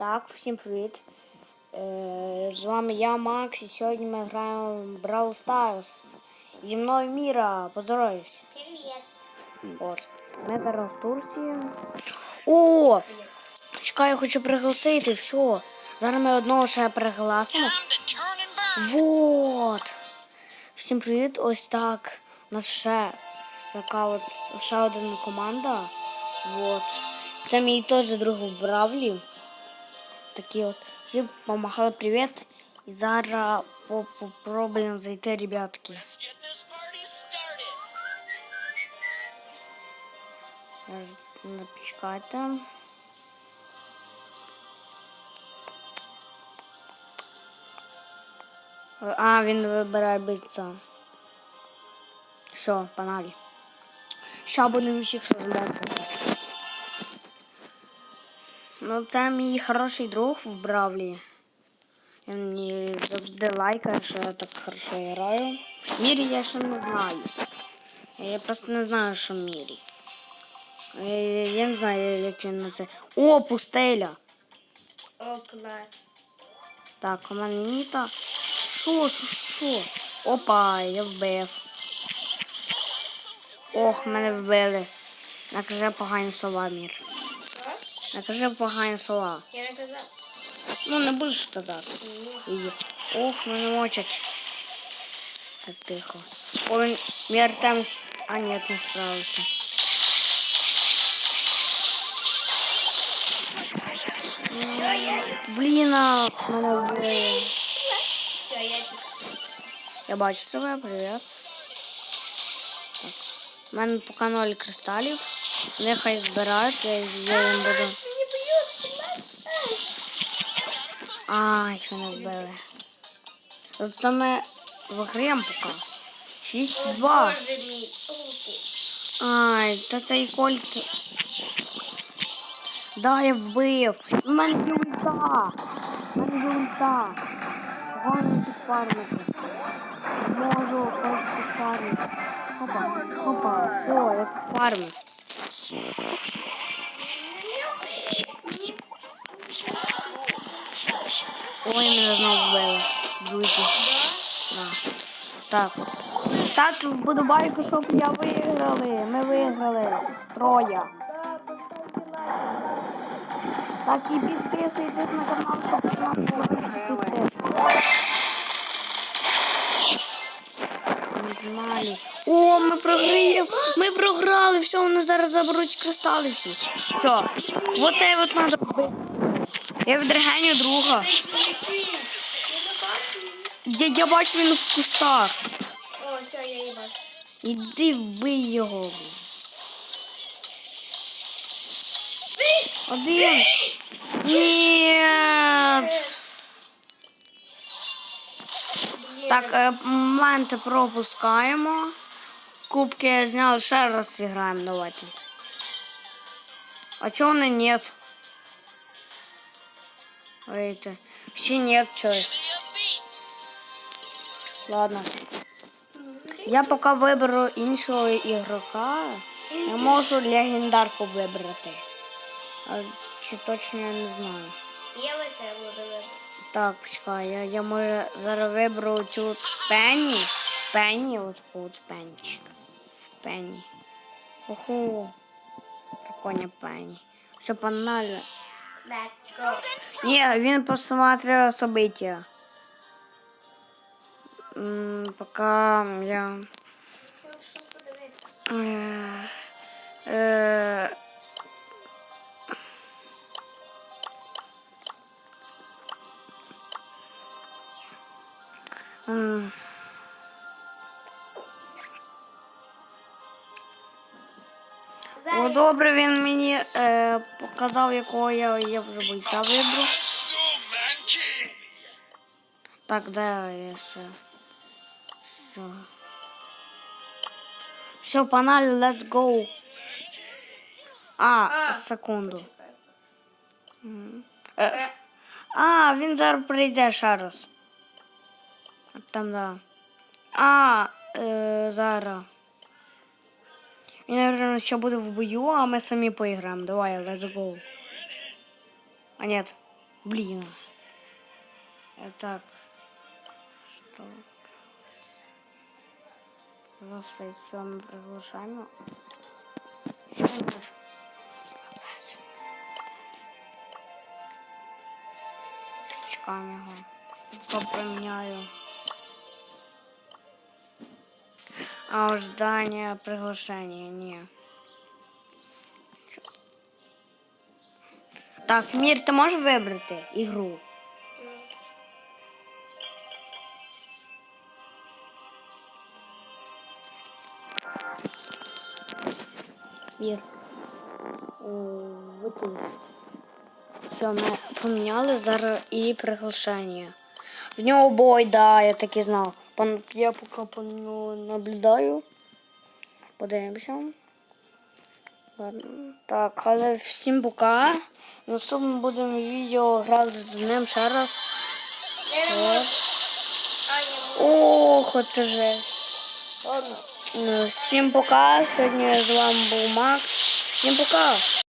Так, всім привіт. Е, з вами я, Макс, і сьогодні ми граємо в Brawl Stars. Зі мною Міра, поздоровайся. Привет. От. Ми зараз в Турції. О! Чекай, я хочу пригласити, все. Зараз ми одного ще пригласимо. Вот. Всім привіт, ось так. У нас ще така от ще одна команда. Вот. Це мій теж друг в Бравлі. Такі от. Всім помахали привіт. І зараз по- попробуємо зайти, ребятки. Get this party started. Я ж- Не почекайте. А, він вибирає битися. Все, погнали. Ща будемо всіх розглядати. Ну, це мій хороший друг в Бравлі. Він мені завжди лайкає, що я так хорошо граю. Мірі я ще не знаю. Я просто не знаю, що мірі. Я, я не знаю, як він на це. О, пустеля! О, класс. Так, у мене Ніта. Що, що, що? Опа, я вбив. Ох, мене вбили. Накажи погані слова, Мір. Накажи погані слова. Я наказал. Ну, не будеш казати. Ох, мене мочать. Так тихо. Ой, Мір там... А, ні, не справився. Блін, а, мене вбили. Я Я бачу тебе, привіт. Так. У мене поки ноль кристалів. Нехай збирають, я, їм буду. Ай, мене вбили. Зато ми виграємо поки. 6-2. Боже мій. Руку. Ай, та цей кольт. Да, я вбив. У мене є ульта. У мене є ульта. Головне підфармити. Можу когось підфармити. Хопа, хопа. О, я підфармив. Ой, мене знову вбили. Друзі. Так. Ставте вподобайку, щоб я виграли. Ми виграли. Троє. Так і підписуйтесь на канал, щоб нас підписати. Нормально. О, ми програємо. Ми програли. Все, вони зараз заберуть кристалиці. Все. Вот це от треба вбити. Я відрегеню друга. Я, я бачу він в кустах. О, все, я ебал. Іди вбий його. Один. Ні. Так, е, моменти пропускаємо. Кубки зняли, ще раз зіграємо, давайте. А чого не нет? Видите, всі нет чогось. Ладно. Я поки виберу іншого ігрока. Я можу легендарку вибрати. А чи точно я не знаю. Я лисе буду вибрати. Так, почекай, я, я може зараз виберу цю Пенні. Пенні, от от пенчик. Пенні. Оху. Прикольно Пенні. Все погнали. Let's go. Ні, він посмотрел события. Пока я... Е, е, О, добре, він мені е, показав, якого я, я вже бойця вибрав. Так, де я ще? Все. Все, погнали, let's go. А, А. секунду. Е, а, він зараз прийде ще раз. Там, да. А, е, зараз. Він, наверное, ще буде в бою, а ми самі поіграємо. Давай, let's go. А, нет. Блін. Я так. Що? Просто все мы приглашаем. Чекаємо його. Попоміняю. А ожидание приглашения, не. Так, Мір, ти можеш вибрати ігру? Мір. Викинь. Все, ми поміняли зараз і приглашення. В нього бой, да, я так і знав. Я поки по ньому наблюдаю. Подивимося. Ладно. Так, але всім пока. В наступному будемо відео грати з ним ще раз. Ох, оце же. Ладно. Всім пока. Сьогодні з вами був Макс. Всім пока.